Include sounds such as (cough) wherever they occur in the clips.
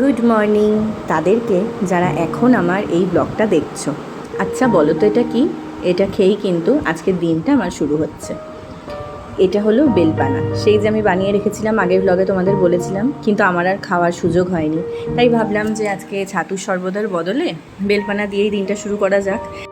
Good morning তাদেরকে যারা এখন আমার এই ব্লগটা দেখছ। আচ্ছা বলো তো এটা কি? এটা খেয়েই কিন্তু আজকের দিনটা আমার শুরু হচ্ছে। এটা হলো বেলপানা। সেই যে আমি বানিয়ে রেখেছিলাম, আগের ব্লগে তোমাদের বলেছিলাম, কিন্তু আমার আর খাওয়ার সুযোগ হয়নি। তাই ভাবলাম যে আজকে ছাতুর সর্বদার বদলে বেলপানা দিয়েই দিনটা শুরু করা যাক।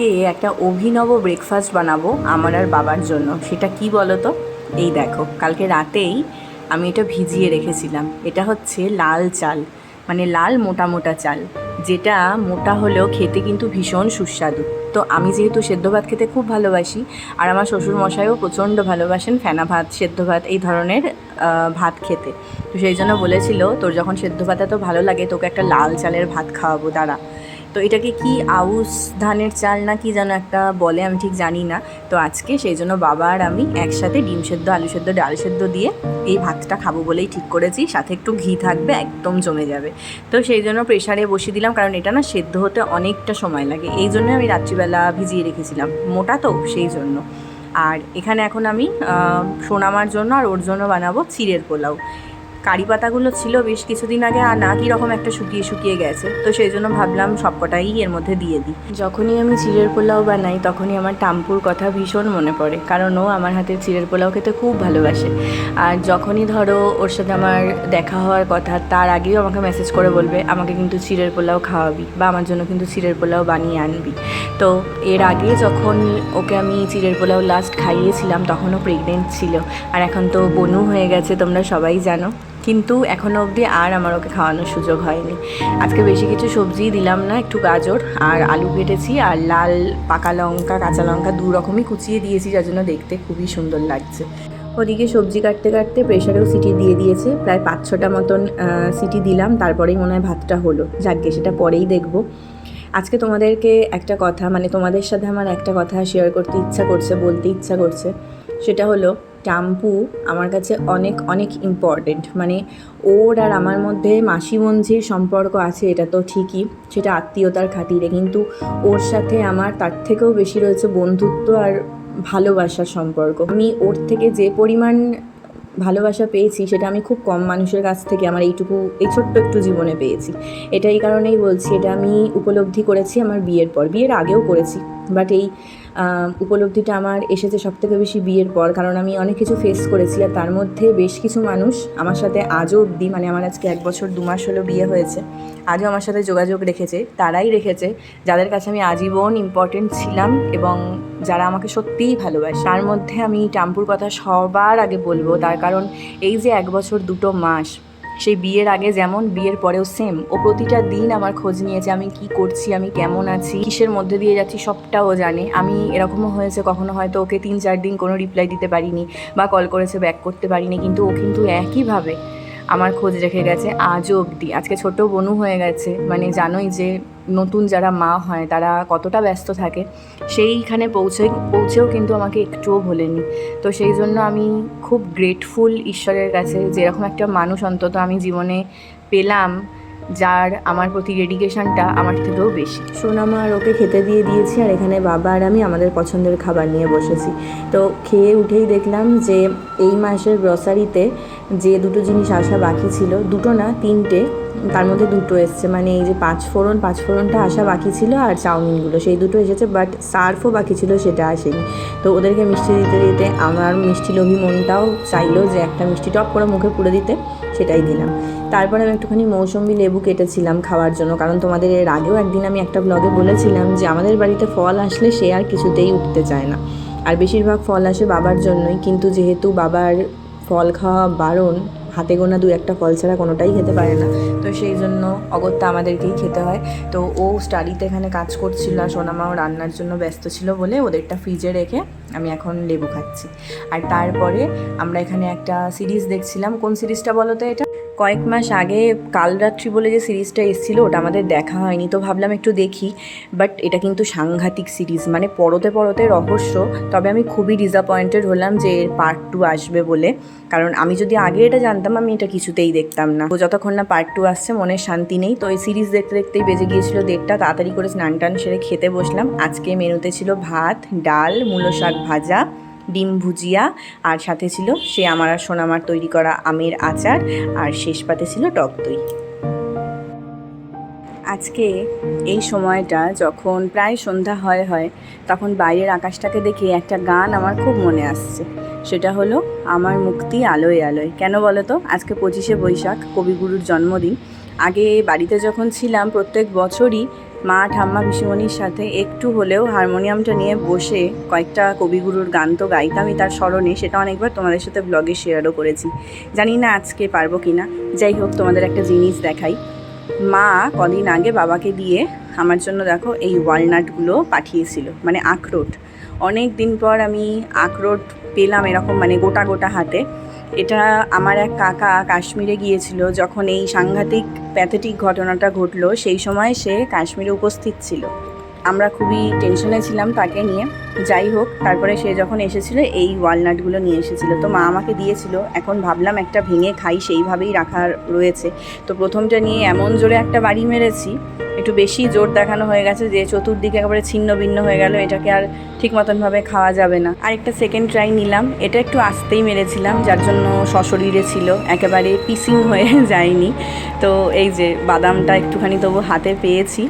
আজকে একটা অভিনব ব্রেকফাস্ট বানাবো আমার আর বাবার জন্য। সেটা কি বলো তো এই দেখো, কালকে রাতেই আমি এটা ভিজিয়ে রেখেছিলাম। এটা হচ্ছে লাল চাল মানে লাল মোটা মোটা চাল, যেটা মোটা হলেও খেতে কিন্তু ভীষণ সুস্বাদু। তো আমি যেহেতু সেদ্ধ ভাত খেতে খুব ভালোবাসি, আর আমার শ্বশুর মশাইও প্রচণ্ড ভালোবাসেন ফেনা ভাত, সেদ্ধ ভাত, এই ধরনের ভাত খেতে। তো সেই জন্য বলেছিল, তোর যখন সেদ্ধ ভাত এত ভালো লাগে, তোকে একটা লাল চালের ভাত খাওয়াবো, দাঁড়া। তো এটাকে কি আউশ ধানের চাল না কি যেন একটা বলে, আমি ঠিক জানি না। তো আজকে সেই জন্য বাবা আর আমি একসাথে ডিম সেদ্ধ, আলু সেদ্ধ, ডাল সেদ্ধ দিয়ে এই ভাতটা খাব বলেই ঠিক করেছি। সাথে একটু ঘি থাকবে, একদম জমে যাবে। তো সেই জন্য প্রেশারে বসিয়ে দিলাম, কারণ এটা না সেদ্ধ হতে অনেকটা সময় লাগে। এই জন্য আমি রাত্রিবেলা ভিজিয়ে রেখেছিলাম, মোটা তো সেই জন্য। আর এখানে এখন আমি সোনামার জন্য আর ওর জন্য বানাবো চিড়ের পোলাও। কারি পাতাগুলো ছিল বেশ কিছুদিন আগে আর না কীরকম একটা শুকিয়ে শুকিয়ে গেছে। তো সেই জন্য ভাবলাম সবকটাই এর মধ্যে দিয়ে দিই। যখনই আমি চিড়ের পোলাও বানাই, তখনই আমার টাম্পুর কথা ভীষণ মনে পড়ে, কারণ ও আমার হাতের চিড়ের পোলাও খেতে খুব ভালোবাসে। আর যখনই ধরো ওর সাথে আমার দেখা হওয়ার কথা, তার আগেও আমাকে মেসেজ করে বলবে, আমাকে কিন্তু চিড়ের পোলাও খাওয়াবি বা আমার জন্য কিন্তু চিড়ের পোলাও বানিয়ে আনবি। তো এর আগে যখন ওকে আমি চিড়ের পোলাও লাস্ট খাইয়েছিলাম, তখনও প্রেগনেন্ট ছিল। আর এখন তো বনু হয়ে গেছে, তোমরা সবাই জানো। কিন্তু এখনও অবধি আর আমার ওকে খাওয়ানোর সুযোগ হয়নি। আজকে বেশি কিছু সবজি দিলাম না, একটু গাজর আর আলু কেটেছি আর লাল পাকা লঙ্কা, কাঁচা লঙ্কা দু রকমই কুচিয়ে দিয়েছি, যার জন্য দেখতে খুবই সুন্দর লাগছে। ওদিকে সবজি কাটতে কাটতে প্রেশারেও সিটি দিয়ে দিয়েছে, প্রায় পাঁচ ছটা মতন সিটি দিলাম, তারপরেই মনে হয় ভাতটা হলো। যাকগে, সেটা পরেই দেখব। আজকে তোমাদেরকে একটা কথা মানে তোমাদের সাথে আমার একটা কথা শেয়ার করতে ইচ্ছা করছে, বলতে ইচ্ছা করছে, সেটা হলো টাম্পু আমার কাছে অনেক অনেক ইম্পর্টেন্ট মানে ওর আর আমার মধ্যে মাসি মঞ্জির সম্পর্ক আছে, এটা তো ঠিকই। সেটা আত্মীয়তার খাতিরে। কিন্তু ওর সাথে আমার, তার থেকেও বেশি রয়েছে বন্ধুত্ব আর ভালোবাসার সম্পর্ক। আমি ওর থেকে যে পরিমাণ ভালোবাসা পেয়েছি, সেটা আমি খুব কম মানুষের কাছ থেকে, আমার এইটুকু, এই ছোট্ট একটু জীবনে পেয়েছি। এটা এই কারণেই বলছি, এটা আমি উপলব্ধি করেছি আমার বিয়ের পর। বিয়ের আগেও করেছি। বাট এই উপলব্ধিটা আমার এসেছে সব থেকে বেশি বিয়ের পর, কারণ আমি অনেক কিছু ফেস করেছি আর তার মধ্যে বেশ কিছু মানুষ আমার সাথে আজও অবধি মানে আমার আজকে এক বছর দু মাস হলো বিয়ে হয়েছে, আজও আমার সাথে যোগাযোগ রেখেছে, তারাই রেখেছে, যাদের কাছে আমি আজীবন ইম্পর্টেন্ট ছিলাম এবং যারা আমাকে সত্যিই ভালোবাসে। তার মধ্যে আমি টাম্পুর কথা সবার আগে বলব, তার কারণ এই যে এক বছর দুটো মাস সেই বিয়ের আগে যেমন, বিয়ের পরেও সেম ও প্রতিটা দিন আমার খোঁজ নিয়েছে, আমি কি করছি, আমি কেমন আছি, কিসের মধ্যে দিয়ে যাচ্ছি সবটাও জানে। আমি এরকমও হয়েছে, কখনো হয়তো ওকে তিন চার দিন কোনো রিপ্লাই দিতে পারিনি বা কল করেছে ব্যাক করতে পারিনি, কিন্তু ও কিন্তু একইভাবে আমার খোঁজ রেখে গেছে আজও অবধি। আজকে ছোট বনু হয়ে গেছে মানে জানোই যে নতুন যারা মা হয়, তারা কতটা ব্যস্ত থাকে, সেইখানে পৌঁছে, পৌঁছেও কিন্তু আমাকে একটুও ভোলেনি তো সেই জন্য আমি খুব গ্রেটফুল ঈশ্বরের কাছে, যেরকম একটা মানুষ অন্তত আমি জীবনে পেলাম যার আমার প্রতি ডেডিকেশনটা আমার থেকেও বেশি। সোনামা আর ওকে খেতে দিয়ে দিয়েছি, আর এখানে বাবা আর আমি আমাদের পছন্দের খাবার নিয়ে বসেছি। তো খেয়ে উঠেই দেখলাম যে এই মাসের গ্রসারিতে যে দুটো জিনিস আসা বাকি ছিল, দুটো না, তিনটে, তার মধ্যে দুটো এসছে। মানে এই যে পাঁচ ফোড়ন, পাঁচ ফোড়নটা আসা বাকি ছিল আর চাউমিনগুলো, সেই দুটো এসেছে বাট সার্ফও বাকি ছিল, সেটা আসেনি। তো ওদেরকে মিষ্টি দিতে দিতে আমার মিষ্টি লোভী মনটাও চাইলো যে একটা মিষ্টি টপ করে মুখে পুড়ে দিতে। সেটাই দিলাম। তারপরে আমি একটুখানি মৌসুম্বি লেবু কেটেছিলাম খাওয়ার জন্য, কারণ তোমাদের এর আগেও একদিন আমি একটা ব্লগে বলেছিলাম যে আমাদের বাড়িতে ফল আসলে সে আর কিছুতেই উঠতে চায় না। আর বেশিরভাগ ফল আসে বাবার জন্যই, কিন্তু যেহেতু বাবার ফল খাওয়া বারণ, হাতে গোনা দু একটা ফল ছাড়া কোনোটাই খেতে পারে না। তো সেই জন্য অগত্যা আমাদেরকেই খেতে হয়। তো ও স্টাডিতে এখানে কাজ করছিল আর সোনামাও রান্নার জন্য ব্যস্ত ছিল বলে ওদেরটা ফ্রিজে রেখে আমি এখন লেবু খাচ্ছি। আর তারপরে আমরা এখানে একটা সিরিজ দেখছিলাম। কোন সিরিজটা বলো তো এটা? কয়েক মাস আগে কালরাত্রি বলে যে সিরিজটা এসেছিল, ওটা আমাদের দেখা হয়নি, তো ভাবলাম একটু দেখি। বাট এটা কিন্তু সাংঘাতিক সিরিজ মানে পরতে পরতে রহস্য। তবে আমি খুবই ডিসঅ্যাপয়েন্টেড হলাম যে এর পার্ট টু আসবে বলে। কারণ আমি যদি আগে এটা জানতাম, আমি এটা কিছুতেই দেখতাম না। তো যতক্ষণ না পার্ট টু আসছে মনের শান্তি নেই। তো এই সিরিজ দেখতে দেখতেই বেজে গিয়েছিল দেড়টা, তাড়াতাড়ি করে স্নান টান সেরে খেতে বসলাম। আজকে মেনুতে ছিল ভাত, ডাল, মূলো শাক ভাজা। ডিম ভুজিয়া, আর সাথে ছিল সে আমার আর সোনামার তৈরি করা আমের আচার, আর শেষ পাতে ছিল টক দই। আজকে এই সময়টা যখন প্রায় সন্ধ্যা হয় হয়, তখন বাইরের আকাশটাকে দেখে একটা গান আমার খুব মনে আসছে। সেটা হলো, আমার মুক্তি আলোয় আলোয়। কেন বলো তো? আজকে পঁচিশে বৈশাখ, কবিগুরুর জন্মদিন। আগে বাড়িতে যখন ছিলাম প্রত্যেক বছরই মা ঠাম্মা পিসিমণির সাথে একটু হলেও হারমোনিয়ামটা নিয়ে বসে কয়েকটা কবিগুরুর গান তো গাইতামই তার স্মরণে, সেটা অনেকবার তোমাদের সাথে ব্লগে শেয়ারও করেছি। জানি না আজকে পারব কি না যাই হোক, তোমাদের একটা জিনিস দেখাই। মা কদিন আগে বাবাকে দিয়ে আমার জন্য দেখো এই ওয়ালনাটগুলো পাঠিয়েছিল মানে আখরোট। অনেক দিন পর আমি আখরোট পেলাম এরকম মানে গোটা গোটা হাতে। এটা আমার এক কাকা কাশ্মীরে গিয়েছিল, যখন এই সাংঘাতিক প্যাথেটিক ঘটনাটা ঘটলো, সেই সময় সে কাশ্মীরে উপস্থিত ছিল। আমরা খুবই টেনশনে ছিলাম তাকে নিয়ে। যাই হোক, তারপরে সে যখন এসেছিল, এই ওয়ালনাটগুলো নিয়ে এসেছিল। তো মা আমাকে দিয়েছিল, এখন ভাবলাম একটা ভেঙে খাই, সেইভাবেই রাখা রয়েছে। তো প্রথমটা নিয়ে এমন জোরে একটা বাড়ি মেরেছি একটু বেশি জোর দেখানো হয়ে গেছে যে চতুর্দিকে একেবারে ছিন্ন ভিন্ন হয়ে গেল, এটাকে আর ঠিক মতনভাবে খাওয়া যাবে না। আর একটা সেকেন্ড ট্রাই নিলাম। এটা একটু আসতেই মেরেছিলাম, যার জন্য সশরীরে ছিল, একেবারে পিসিং হয়ে (laughs) যায়নি। তো এই যে বাদামটা একটুখানি তবু হাতে পেয়েছি।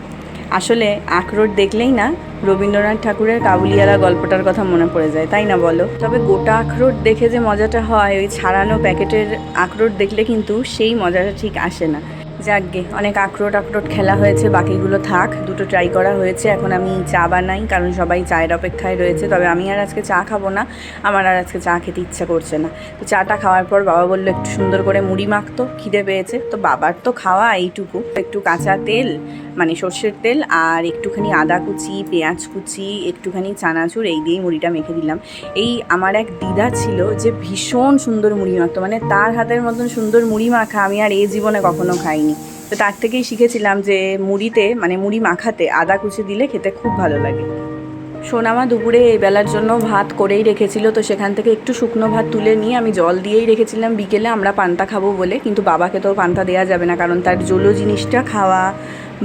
আসলে আখরোট দেখলেই না রবীন্দ্রনাথ ঠাকুরের কাবুলিয়ালা গল্পটার কথা মনে পড়ে যায়, তাই না বলো? তবে গোটা আখরোট দেখে যে মজাটা হয়, ওই ছাড়ানো প্যাকেটের আখরোট দেখলে কিন্তু সেই মজাটা ঠিক আসে না। যাকগে, অনেক আখরোট আখরোট খেলা হয়েছে, বাকিগুলো থাক, দুটো ট্রাই করা হয়েছে, এখন আমি চা বানাই, কারণ সবাই চায়ের অপেক্ষায় রয়েছে, তবে আমি আর আজকে চা খাব না, আমার আর আজকে চা খেতে ইচ্ছা করছে না। তো চাটা খাওয়ার পর বাবা বলল, একটু সুন্দর করে মুড়ি মাখতো, খিদে পেয়েছে। তো বাবার তো খাওয়া এইটুকু, একটু কাঁচা তেল মানে সর্ষের তেল আর একটুখানি আদা কুচি, পেঁয়াজ কুচি, একটুখানি চানাচুর, এই দিয়েই মুড়িটা মেখে দিলাম। এই আমার এক দিদা ছিল যে ভীষণ সুন্দর মুড়ি মাখতো মানে তার হাতের মতন সুন্দর মুড়ি মাখা আমি আর এই জীবনে কখনো খাইনি। তো তার থেকেই শিখেছিলাম যে মুড়িতে মানে মুড়ি মাখাতে আদা কুচি দিলে খেতে খুব ভালো লাগে। সোনামা দুপুরে এই বেলার জন্য ভাত করেই রেখেছিল, তো সেখান থেকে একটু শুকনো ভাত তুলে নিয়ে আমি জল দিয়েই রেখেছিলাম, বিকেলে আমরা পান্তা খাব বলে, কিন্তু বাবাকে তো পান্তা দেওয়া যাবে না, কারণ তার জলো জিনিসটা খাওয়া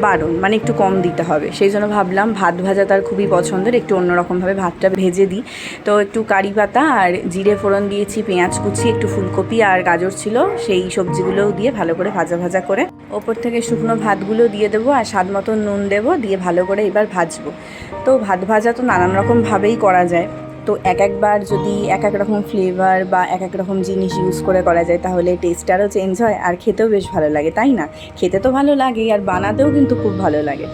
বারণ মানে একটু কম দিতে হবে। সেই জন্য ভাবলাম ভাত ভাজা তার খুবই পছন্দের, একটু অন্যরকমভাবে ভাতটা ভেজে দিই। তো একটু কারি পাতা আর জিরে ফোড়ন দিয়েছি, পেঁয়াজ কুচি, একটু ফুলকপি আর গাজর ছিল, সেই সবজিগুলোও দিয়ে ভালো করে ভাজা ভাজা করে ওপর থেকে শুকনো ভাতগুলো দিয়ে দেবো আর স্বাদ মতো নুন দেবো, দিয়ে ভালো করে এবার ভাজবো। তো ভাত ভাজা তো নানান রকমভাবেই করা যায়। তো এক একবার যদি এক এক রকম ফ্লেভার বা এক এক রকম জিনিস ইউজ করে করা যায়, তাহলে টেস্টটারও চেঞ্জ হয় আর খেতেও বেশ ভালো লাগে, তাই না? খেতে তো ভালো লাগে আর বানাতেও কিন্তু খুব ভালো লাগে।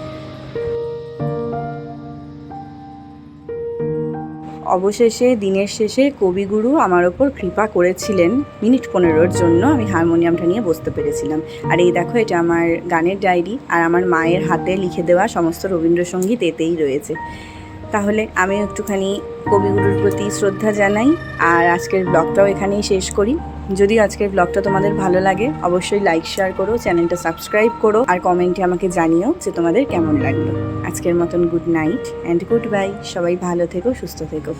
অবশেষে, দিনের শেষে কবিগুরু আমার ওপর কৃপা করেছিলেন। মিনিট পনেরোর জন্য আমি হারমোনিয়ামটা নিয়ে বসতে পেরেছিলাম। আর এই দেখো, এটা আমার গানের ডায়েরি আর আমার মায়ের হাতে লিখে দেওয়া সমস্ত রবীন্দ্রসঙ্গীত এতেই রয়েছে। তাহলে আমি একটুখানি কবিগুরুর প্রতি শ্রদ্ধা জানাই, আর আজকের ব্লগটাও এখানেই শেষ করি। যদি আজকের ব্লগটা তোমাদের ভালো লাগে, অবশ্যই লাইক শেয়ার করো, চ্যানেলটা সাবস্ক্রাইব করো, আর কমেন্টে আমাকে জানিও যে তোমাদের কেমন লাগল। আজকের মতন good night and goodbye সবাই ভালো থেকো, সুস্থ থেকো।